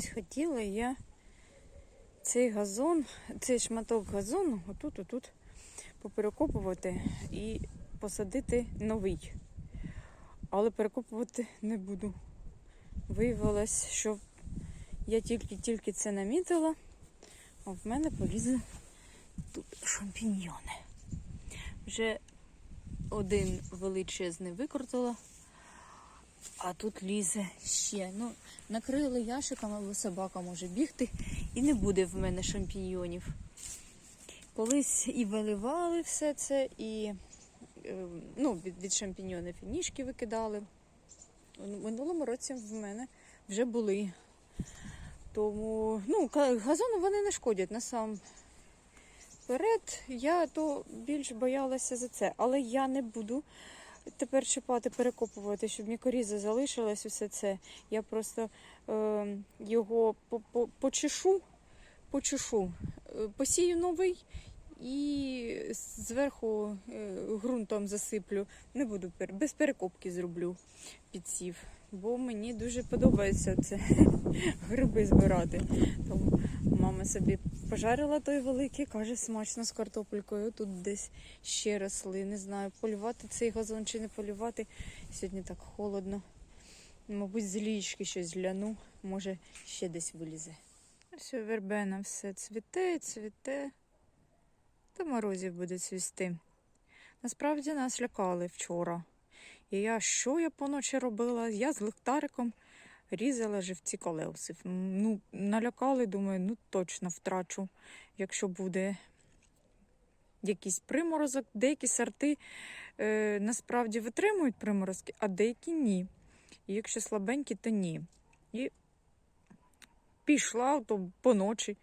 Ось хотіла я цей газон, цей шматок газону отут, отут поперекопувати і посадити новий. Але перекопувати не буду. Виявилось, що я тільки-тільки це намітила, а в мене полізли тут шампіньйони. Вже один величезний викрутила, а тут лізе ще. Ну, накрили ящиком, або собака може бігти, і не буде в мене шампіньйонів. Колись і виливали все це, і е, ну, від, від шампіньйонів і ніжки викидали. В минулому році в мене вже були. Тому ну, газони вони не шкодять насамперед. Я то більш боялася за це, але я не буду тепер чіпати, перекопувати, щоб мікоріза залишилась усе це. Я просто е, його по- по- почешу, почешу, е, посію новий і зверху е, ґрунтом засиплю. Не буду пер- без перекопки зроблю підсів. Бо мені дуже подобається це гриби збирати. Тому мама собі пожарила той великий, каже, смачно з картопелькою. Тут десь ще росли. Не знаю, полювати цей газон чи не полювати. Сьогодні так холодно. Мабуть, з лічки щось гляну, може ще десь вилізе. Ось вербена все цвіте, цвіте. Та морозів буде цвісти. Насправді нас лякали вчора. І я що я поночі робила? Я з лихтариком різала живці колеусів. Ну, налякали, думаю, ну точно втрачу, якщо буде якийсь приморозок. Деякі сорти е, насправді витримують приморозки, а деякі ні. І якщо слабенькі, то ні. І пішла то поночі.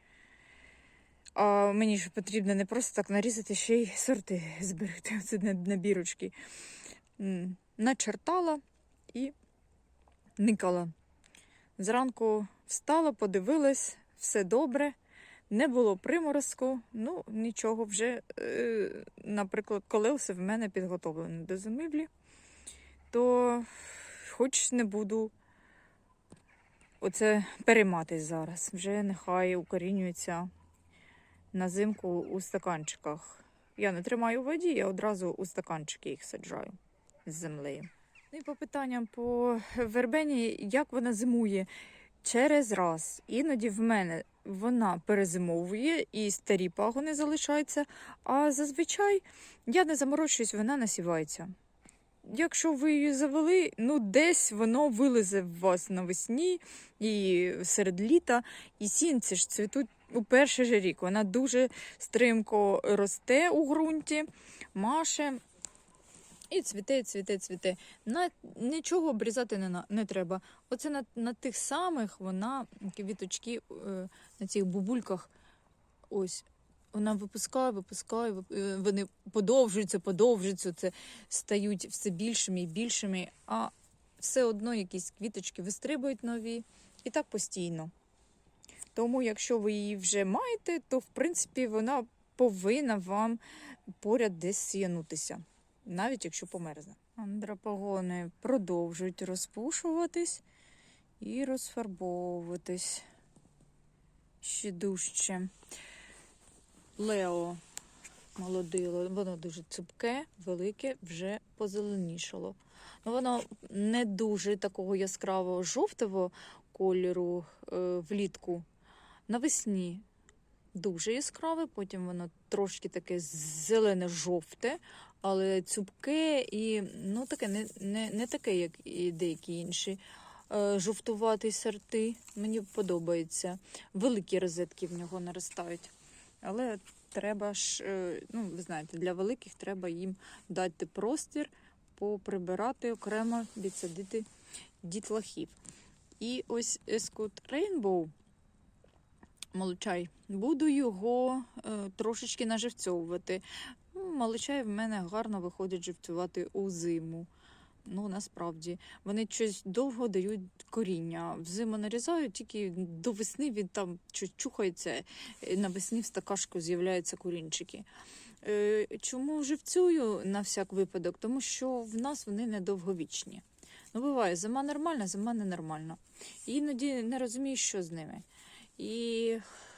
А мені ж потрібно не просто так нарізати, ще й сорти зберегти. Це на, на бірочки. Начертала і никала. Зранку встала, подивилась, все добре, не було приморозку. Ну, нічого, вже, е, наприклад, колеуси в мене підготовлені до зимівлі, то хоч не буду оце перейматись зараз. Вже нехай укорінюється на зимку у стаканчиках. Я не тримаю у воді, я одразу у стаканчики їх саджаю з землею. Ну і по питанням по вербені, як вона зимує через раз. Іноді в мене вона перезимовує і старі пагони залишаються, а зазвичай я не заморочуюсь, вона насівається. Якщо ви її завели, ну десь воно вилезе в вас навесні і серед літа, і сінці ж цвітуть у перший же рік. Вона дуже стримко росте у ґрунті, маше. І цвіте, цвіте, цвіте. На, нічого обрізати не, не треба. Оце на, на тих самих вона квіточки е, на цих бубульках. Ось. Вона випускає, випускає, вип- е, вони подовжуються, подовжуються, це стають все більшими і більшими, а все одно якісь квіточки вистрибують нові. І так постійно. Тому, якщо ви її вже маєте, то в принципі вона повинна вам поряд десь сіянутися навіть якщо померзне. Андрапагони продовжують розпушуватись і розфарбовуватись ще дужче. Лео молодило, воно дуже цупке, велике, вже позеленішало. Ну, воно не дуже такого яскравого жовтого кольору е, влітку. Навесні дуже яскраве, потім воно трошки таке зелене-жовте, але цупке і ну, таке не, не, не таке, як і деякі інші. Е, жовтуватий сорти. Мені подобається. Великі розетки в нього наростають. Але треба ж, е, ну, ви знаєте, для великих треба їм дати простір, поприбирати окремо, відсадити дітлахів. І ось Escort Rainbow молочай. Буду його е, трошечки наживцьовувати. Молочай в мене гарно виходить живцювати у зиму. Ну, насправді, вони щось довго дають коріння. Взиму нарізаю, тільки до весни він там чухається, і навесні в стакашку з'являються корінчики. Е, Чому живцюю на всяк випадок? Тому що в нас вони недовговічні. Ну, буває, зима нормальна, зима ненормальна. Іноді не розумієш, що з ними. І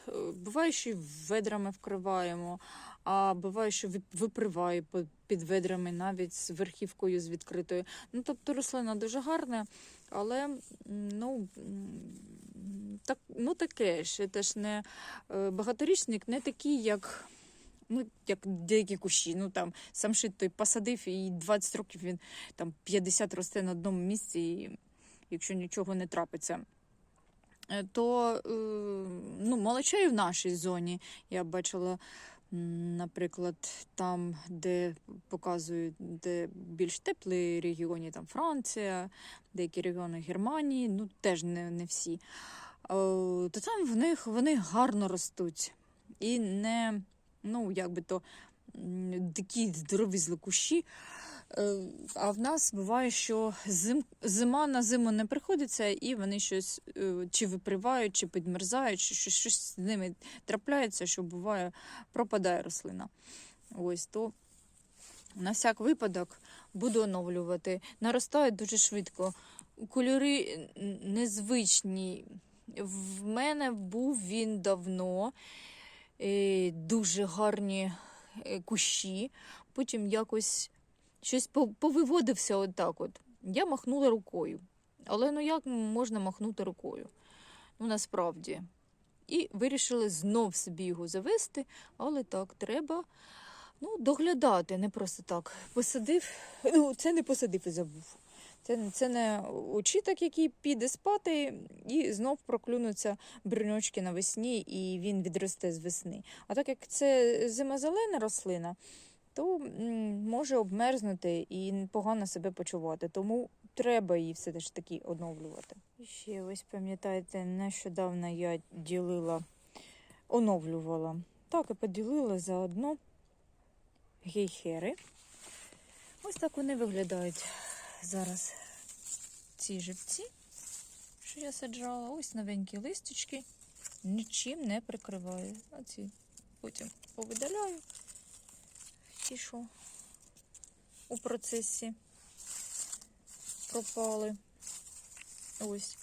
е, буває, що й ведрами вкриваємо, а буває, що виприває під ведрами навіть з верхівкою з відкритою. Ну, тобто рослина дуже гарна, але ну, так, ну таке ж. Це ж не е, багаторічник, не такий, як. Ну, як деякі кущі, ну там самшит той посадив, і 20 років він там 50 росте на одному місці, і якщо нічого не трапиться. Е, То е, ну, молочай в нашій зоні я бачила, наприклад, там, де показують, де більш теплі регіони, там Франція, деякі регіони Германії, ну теж не, не всі. Е, То там в них вони гарно ростуть. І не, ну, як би то, такі здорові злокущі. Е, А в нас буває, що зим, зима на зиму не приходиться, і вони щось е, чи випривають, чи підмерзають, чи щось, щось з ними трапляється, що буває, пропадає рослина. Ось то на всяк випадок буду оновлювати. Наростають дуже швидко. Кольори незвичні. В мене був він давно. Е, Дуже гарні е, кущі. Потім якось щось по- повиводився отак от. Я махнула рукою. Але ну як можна махнути рукою? Ну, насправді. І вирішили знов собі його завести, але так, треба ну, доглядати, не просто так. Посадив, ну, це не посадив і забув. Це, це не очіток, який піде спати, і знов проклюнуться бруньочки навесні, і він відросте з весни. А так як це зимозелена рослина, то може обмерзнути і погано себе почувати. Тому треба її все ж таки оновлювати. І ще ось пам'ятаєте, нещодавно я ділила, оновлювала. Так, і поділила заодно гейхери. Ось так вони виглядають зараз. Ці живці, що я саджала, ось новенькі листочки, нічим не прикриваю. А ці потім повидаляю. Що у процесі пропали. Ось.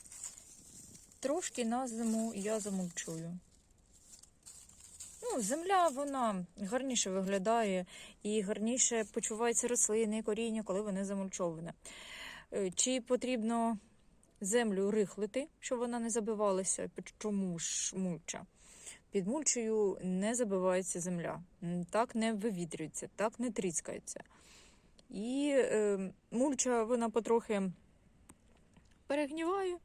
Трошки на зиму я замульчую. Ну, земля, вона гарніше виглядає і гарніше почуваються рослини, коріння, коли вони замульчовані. Е, Чи потрібно землю рихлити, щоб вона не забивалася? Чому ж мульча? Під мульчею не забивається земля, так не вивітрюється, так не тріскається. І е, мульча вона потрохи перегніває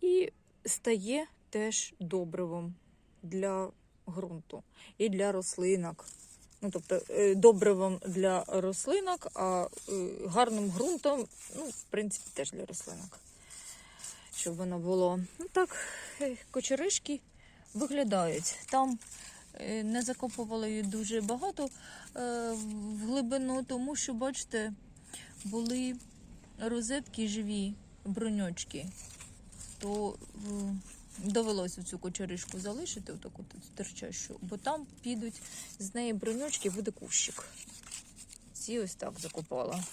і стає теж добривом для ґрунту і для рослинок. Ну, тобто е, добривом для рослинок, а е, гарним ґрунтом, ну, в принципі, теж для рослинок. Щоб воно було. Ну так, е, кочеришки виглядають. Там е, не закопували її дуже багато е, в глибину, тому що, бачите, були розетки живі, броньочки. То е, довелося цю кочеришку залишити, отаку тут стирчащу, бо там підуть з неї броньочки, буде кущик. Ці ось так закопала.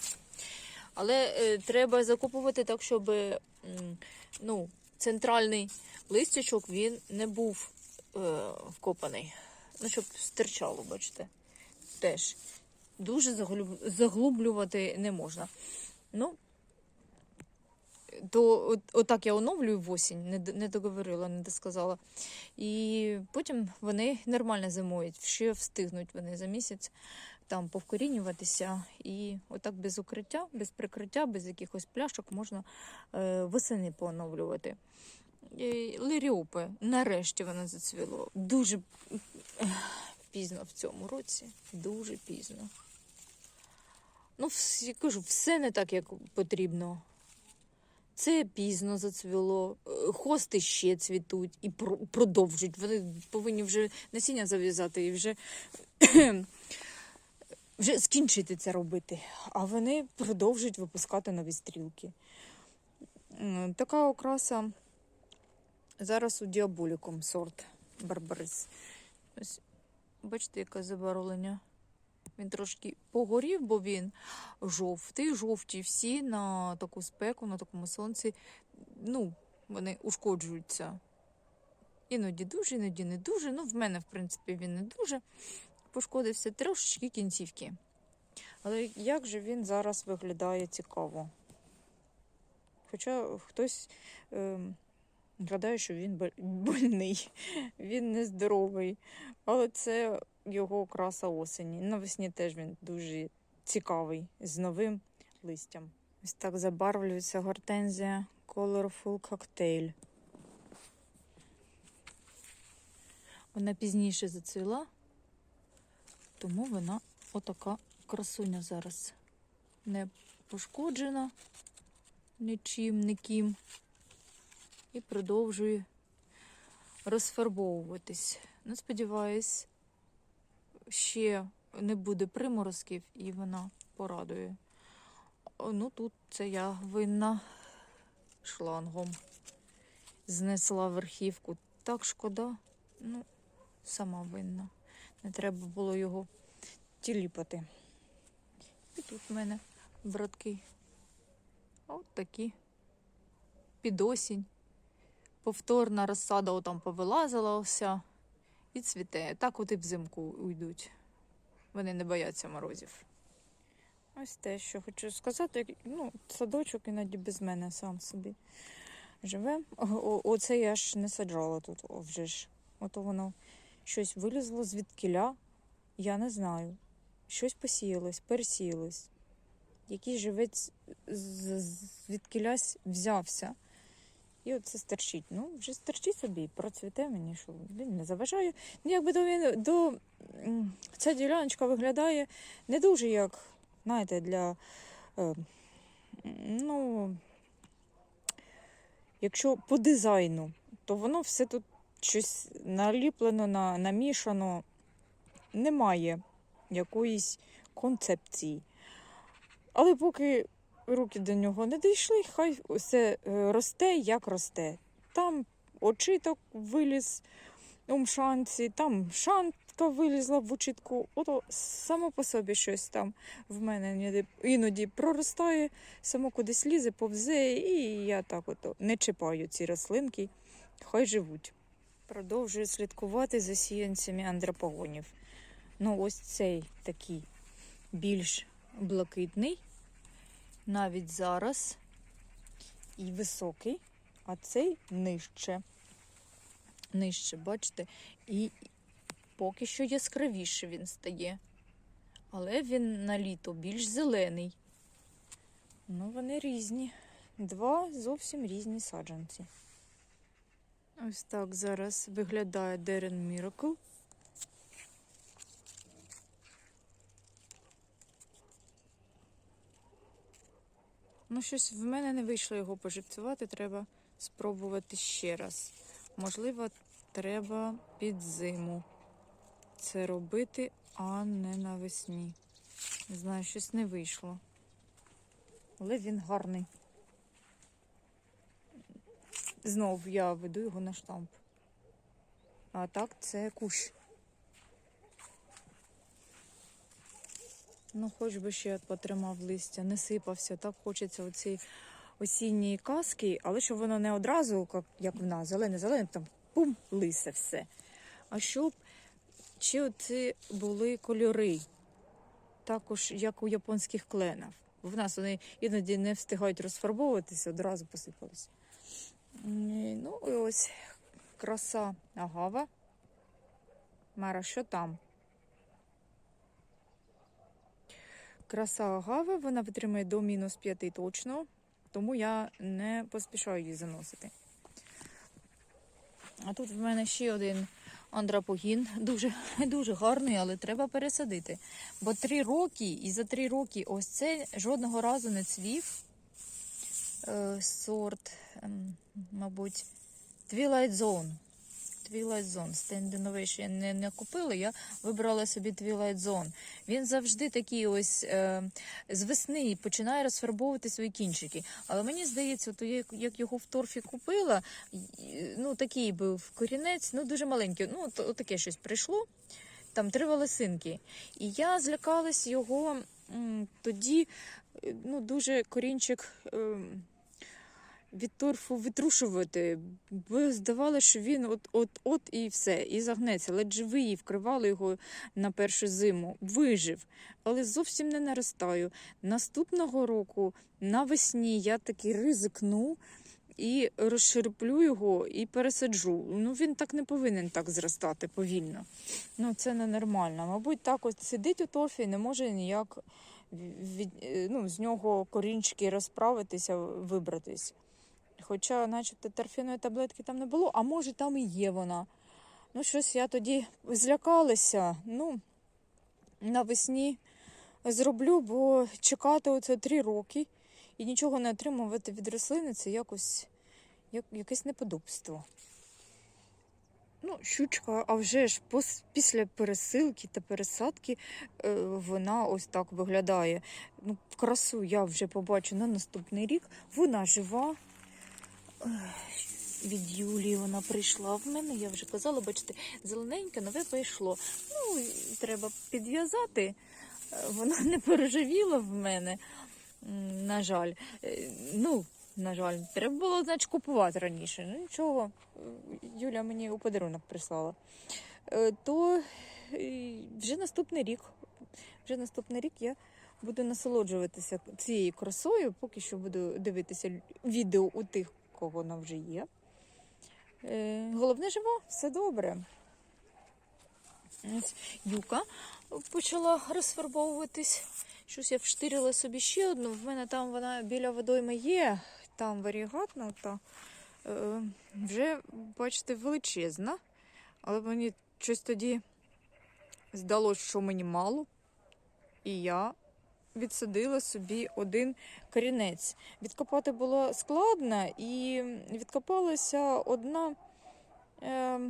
Але е, треба закопувати так, щоб м, ну, центральний листячок він не був е, вкопаний. Ну, щоб стирчало, бачите. Теж дуже заглуб- заглублювати не можна. Ну, то от, отак я оновлюю в осінь, не, не договорила, не досказала. І потім вони нормально зимують, ще встигнуть вони за місяць там повкорінюватися. І отак без укриття, без прикриття, без якихось пляшок можна е, восени пооновлювати. І нарешті воно зацвіло. Дуже пізно в цьому році. Дуже пізно. Ну, я кажу, все не так, як потрібно. Це пізно зацвіло, е, хости ще цвітуть і про- продовжують. Вони повинні вже насіння зав'язати і вже, вже скінчити це робити. А вони продовжують випускати нові стрілки. Така окраса зараз у діаболіком сорт Барбарис. Ось, бачите, яке забарвлення. Він трошки погорів, бо він жовтий, жовті всі на таку спеку, на такому сонці. Ну, вони ушкоджуються. Іноді дуже, іноді не дуже. Ну, в мене, в принципі, він не дуже пошкодився. Трошечки кінцівки. Але як же він зараз виглядає цікаво? Хоча хтось ем, гадає, що він больний, він нездоровий. Але це його краса осені. Навесні теж він дуже цікавий, з новим листям. Ось так забарвлюється гортензія Colorful Cocktail. Вона пізніше зацвіла, тому вона отака красуня зараз. Не пошкоджена нічим, ніким. І продовжує розфарбовуватись. Ну, сподіваюсь, ще не буде приморозків і вона порадує. Ну, тут це я винна шлангом. Знесла верхівку. Так шкода. Ну, сама винна. Не треба було його тіліпати. І тут в мене братки. От такі. Під осінь. Повторна розсада отам повилазила вся і цвіте. Так от і взимку уйдуть. Вони не бояться морозів. Ось те, що хочу сказати. Ну, садочок іноді без мене сам собі живе. О- Оце я ж не саджала тут, о, вже ж. Ото воно щось вилізло звідкіля, я не знаю. Щось посіялось, пересіялось. Який живець звідкілясь взявся. І оце стерчить. Ну, вже стерчить собі, процвіте мені, що він не заважає. Ну, якби до, до ця діляночка виглядає не дуже як, знаєте, для. Е, ну, якщо по дизайну, то воно все тут щось наліплено, на, намішано. Немає якоїсь концепції. Але поки руки до нього не дійшли, хай все е, росте, як росте. Там очиток виліз у мшанці, там шантка вилізла в очитку. Ото само по собі щось там в мене іноді проростає, само кудись лізе, повзе, і я так ото не чіпаю ці рослинки, хай живуть. Продовжую слідкувати за сіянцями андропогонів. Ну, ось цей такий більш блакитний, навіть зараз і високий, а цей нижче. Нижче, бачите? І поки що яскравіше він стає. Але він на літо більш зелений. Ну, вони різні. Два зовсім різні саджанці. Ось так зараз виглядає Дерен Міракл. Ну, щось в мене не вийшло його поживцювати, треба спробувати ще раз. Можливо, треба під зиму це робити, а не навесні. Не знаю, щось не вийшло. Але він гарний. Знов я веду його на штамп. А так, це кущ. Ну, хоч би ще потримав листя, не сипався. Так хочеться оцієї осінньої каски, але щоб воно не одразу, як, в нас, зелене-зелене, там пум, лисе все. А щоб чи оці були кольори, також як у японських кленів. В нас вони іноді не встигають розфарбовуватися, одразу посипались. Ні, Ну, і ось краса агава. Мара, що там? Краса агави, вона витримує до мінус 5 точно, тому я не поспішаю її заносити. А тут в мене ще один андрапогін, дуже, дуже гарний, але треба пересадити. Бо три роки, і за три роки ось це жодного разу не цвів. Е, сорт, ем, мабуть, Twilight Zone. Twilight Zone. Stand Innovation не, не купила, я вибрала собі Twilight Zone. Він завжди такий ось е, з весни починає розфарбовувати свої кінчики. Але мені здається, то як, як його в торфі купила, ну такий був корінець, ну дуже маленький. Ну, то, таке щось прийшло. там три волосинки. І я злякалась його м, тоді, е, ну, дуже корінчик. ем, від торфу витрушувати, бо здавалося, що він от-от-от і все, і загнеться. Ледь живий, і вкривали його на першу зиму. Вижив, але зовсім не наростаю. Наступного року навесні я таки ризикну і розширплю його і пересаджу. Ну він так не повинен так зростати повільно. Ну це ненормально. Мабуть, так ось сидить у торфі і не може ніяк від, ну, з нього корінчики розправитися, вибратись. Хоча, начебто, торфяної таблетки там не було, а може там і є вона. Ну, щось я тоді злякалася. Ну, навесні зроблю, бо чекати оце три роки і нічого не отримувати від рослини це якось як, якесь неподобство. Ну, щучка, а вже ж після пересилки та пересадки е, вона ось так виглядає. Ну, красу я вже побачу на наступний рік. Вона жива. Від Юлії вона прийшла в мене, я вже казала, бачите, зелененьке, нове прийшло. Ну, треба підв'язати. Е, Вона не переживіла в мене, на жаль. Е, Ну, на жаль, треба було, значить, купувати раніше. Ну нічого, Юля мені у подарунок прислала. Е, То вже наступний рік, вже наступний рік я буду насолоджуватися цією красою, поки що буду дивитися відео у тих, кого вона вже є. Е, Головне жива, все добре. Юка почала розфарбовуватись. Щось я вштирила собі ще одну. В мене там вона біля водойми є, там варігатна, та е, вже, бачите, величезна. Але мені щось тоді здалося, що мені мало. І я відсадила собі один корінець. Відкопати було складно, і відкопалася одна е,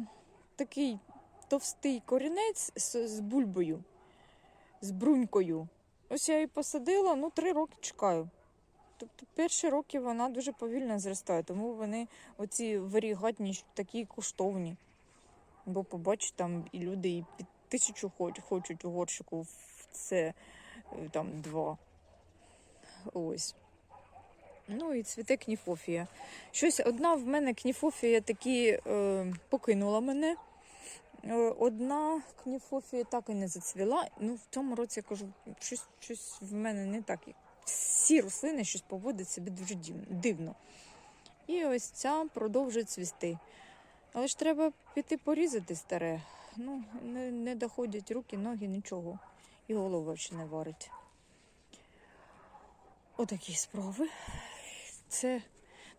такий товстий корінець з, з бульбою, з брунькою. Ось я її посадила, ну, три роки чекаю. Тобто перші роки вона дуже повільно зростає, тому вони оці варігатні такі коштовні. Бо побачиш, там і люди і під тисячу хоч- хочуть у горщику, в це там два. Ось. Ну і цвіте кніфофія. Щось одна в мене кніфофія такі е, покинула мене. Е, Одна кніфофія так і не зацвіла. Ну, в цьому році я кажу, щось, щось в мене не так. Всі рослини щось поводять себе дуже дивно. І ось ця продовжує цвісти. Але ж треба піти порізати старе. Ну, не, не доходять руки, ноги, нічого. І голова ще не варить. Отакі справи. Це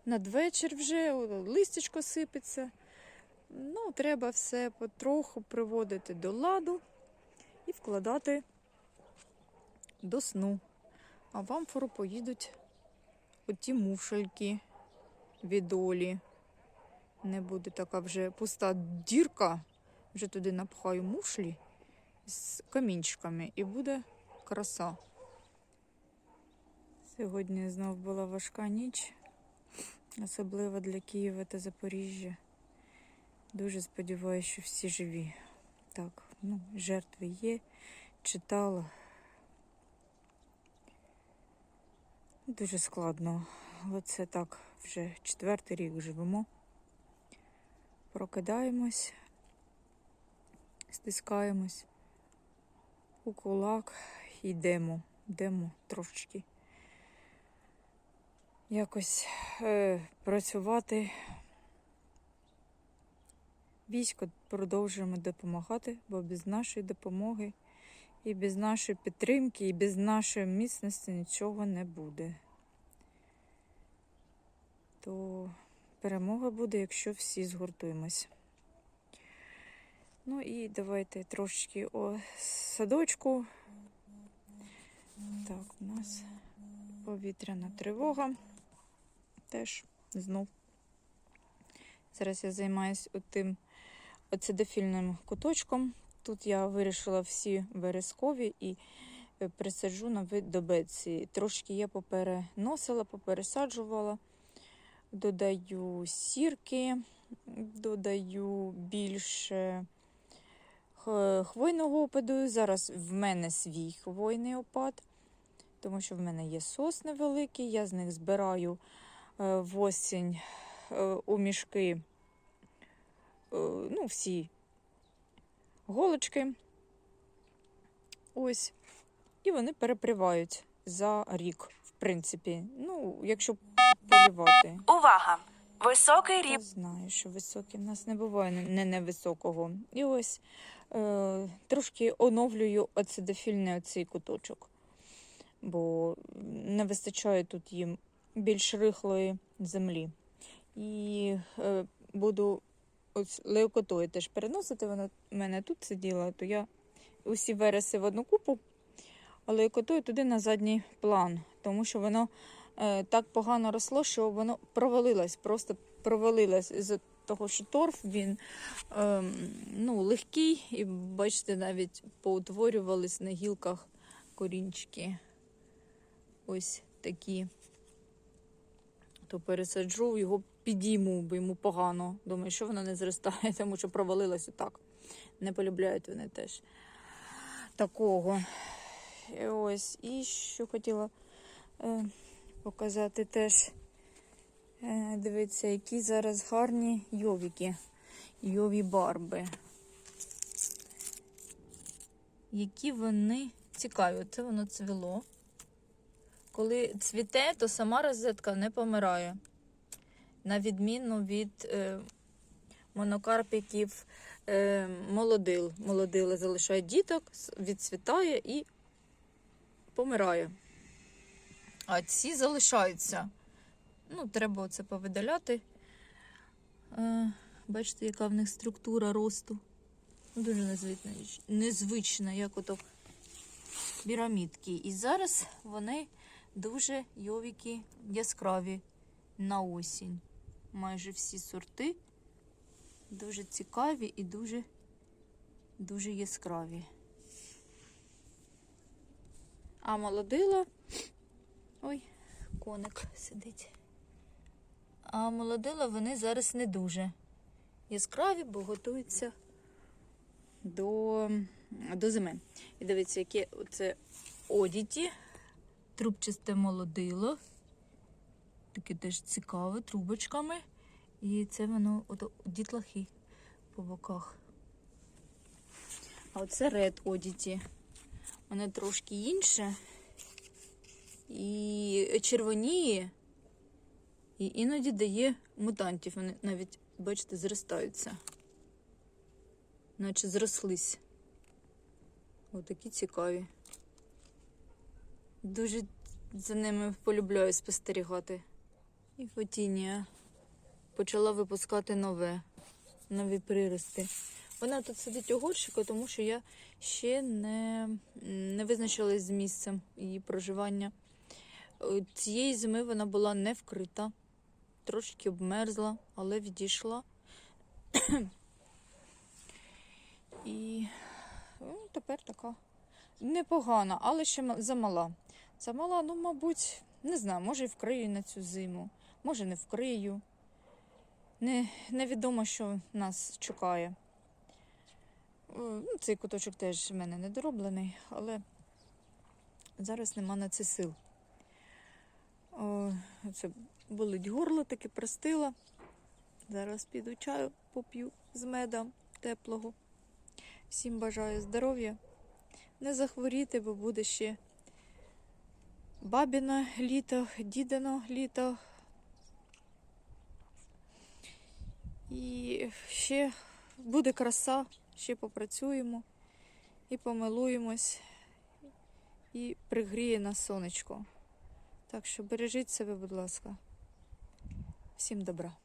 надвечір вже, листячко сипеться. Ну, треба все потроху приводити до ладу і вкладати до сну. А в амфору поїдуть оті мушельки від Олі. Не буде така вже пуста дірка. Вже туди напхаю мушлі з камінчиками і буде краса. Сьогодні знов була важка ніч, особливо для Києва та Запоріжжя. Дуже сподіваюся, що всі живі. Так, ну, жертви є, читала. Дуже складно. Оце так вже четвертий рік живемо. Прокидаємось, стискаємось у кулак йдемо. Йдемо трошечки. Якось е, працювати. Військо продовжуємо допомагати, бо без нашої допомоги і без нашої підтримки, і без нашої міцності нічого не буде. То перемога буде, якщо всі згуртуємось. Ну і давайте трошечки о садочку. Так, у нас повітряна тривога. Теж знов. Зараз я займаюся тим оцидофільним куточком. Тут я вирішила всі верескові і е, присаджу на вид до беці. Трошки я попереносила, попересаджувала, додаю сірки, додаю більше хвойного опаду. Зараз в мене свій хвойний опад, тому що в мене є сосни великі, я з них збираю е, в осінь е, у мішки е, ну, всі голочки. Ось. І вони перепривають за рік, в принципі. Ну, якщо полювати. Увага! Високий Я рівень. знаю, що високий в нас не буває не- не невисокого. І ось е, трошки оновлюю ацидофільний оцей куточок, бо не вистачає тут їм більш рихлої землі. І е, буду ось леокотою теж переносити. Вона в мене тут сиділа, то я усі вереси в одну купу, а леокотою туди на задній план, тому що воно е, так погано росло, що воно провалилось, просто провалилось того, що торф він ем, ну, легкий, і бачите, навіть поутворювались на гілках корінчики. Ось такі. То пересаджу, його підійму, бо йому погано. Думаю, що воно не зростає, тому що провалилось отак. Не полюбляють вони теж такого. І ось, і що хотіла е, показати теж. Е, дивіться, які зараз гарні йовіки, йові барби. Які вони цікаві. Це воно цвіло. Коли цвіте, то сама розетка не помирає. На відміну від е, монокарпіків е, молодил. Молодили залишають діток, відцвітає і помирає. А ці залишаються. Ну, треба оце повидаляти. Е, бачите, яка в них структура росту. Дуже незвична, незвична як ото пірамідки. І зараз вони дуже йовіки яскраві на осінь. Майже всі сорти дуже цікаві і дуже, дуже яскраві. А молодила. Ой, коник сидить. А молодила вони зараз не дуже яскраві, бо готуються до, до зими. І дивіться, яке це одіті, трубчасте молодило. Таке теж цікаве, трубочками. І це воно ото дітлахи по боках. А оце ред одіті. Вони трошки інше. І червоніє. І іноді дає мутантів. Вони навіть, бачите, зростаються. Наче зрослись. Отакі цікаві. Дуже за ними полюбляю спостерігати. І фотінія почала випускати нове, нові прирости. Вона тут сидить у горщику, тому що я ще не, не визначилась з місцем її проживання. Цієї зими вона була не вкрита, трошки обмерзла, але відійшла. І ну, тепер така непогана, але ще замала. Замала, ну, мабуть, не знаю, може і вкрию на цю зиму, може не вкрию. Не, невідомо, що нас чекає. Е, Ну, цей куточок теж в мене недороблений, але зараз нема на це сил. О, це болить горло, таке простила. Зараз піду чаю поп'ю з медом теплого. Всім бажаю здоров'я. Не захворіти, бо буде ще бабіно літо, дідино літо. І ще буде краса, ще попрацюємо і помилуємось, і пригріє нас сонечко. Так що бережіть себе, будь ласка. Всім добра.